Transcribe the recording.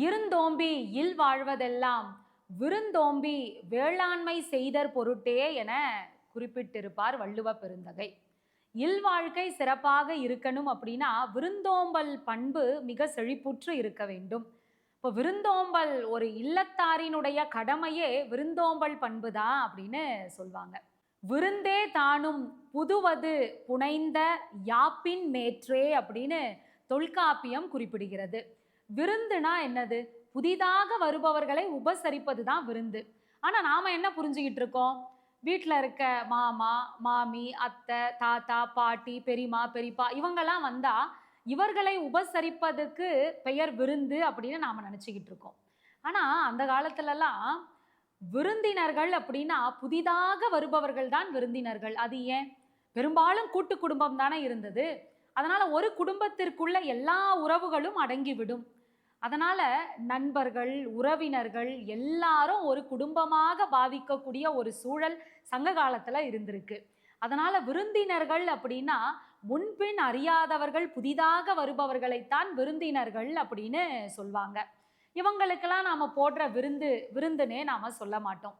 இருந்தோம்பி இல் வாழ்வதெல்லாம் விருந்தோம்பி வேளாண்மை செய்தற் பொருட்டே என குறிப்பிட்டிருப்பார் வள்ளுவ பெருந்தகை. இல்வாழ்க்கை சிறப்பாக இருக்கணும் அப்படின்னா விருந்தோம்பல் பண்பு மிக செழிப்புற்று இருக்க வேண்டும். இப்போ விருந்தோம்பல் ஒரு இல்லத்தாரினுடைய கடமையே விருந்தோம்பல் பண்பு தான் அப்படின்னு சொல்லுவாங்க விருந்தே தானும் புதுவது புனைந்த யாப்பின் மேற்றே அப்படின்னு தொல்காப்பியம் குறிப்பிடுகிறது. விருந்துனா என்னது? புதிதாக வருபவர்களை உபசரிப்பது தான் விருந்து. ஆனால் நாம் என்ன புரிஞ்சுக்கிட்டு இருக்கோம்? வீட்டில் இருக்க மாமா மாமி அத்தை தாத்தா பாட்டி பெரியமா பெரியப்பா இவங்கெல்லாம் வந்தால் இவர்களை உபசரிப்பதுக்கு பெயர் விருந்து அப்படின்னு நாம் நினச்சிக்கிட்டு இருக்கோம். ஆனால் அந்த காலத்துலலாம் விருந்தினர்கள் அப்படின்னா புதிதாக வருபவர்கள் தான் விருந்தினர்கள். அது ஏன்? பெரும்பாலும் கூட்டு குடும்பம் தானே இருந்தது. அதனால் ஒரு குடும்பத்திற்குள்ள எல்லா உறவுகளும் அடங்கிவிடும். அதனால் நண்பர்கள் உறவினர்கள் எல்லாரும் ஒரு குடும்பமாக பாவிக்கக்கூடிய ஒரு சூழல் சங்க காலத்தில் இருந்திருக்கு. அதனால் விருந்தினர்கள் அப்படின்னா முன்பின் அறியாதவர்கள் புதிதாக வருபவர்களைத்தான் விருந்தினர்கள் அப்படின்னு சொல்லுவாங்க இவங்களுக்கெல்லாம் நாம் போடுற விருந்து விருந்துனே நாம் சொல்ல மாட்டோம்.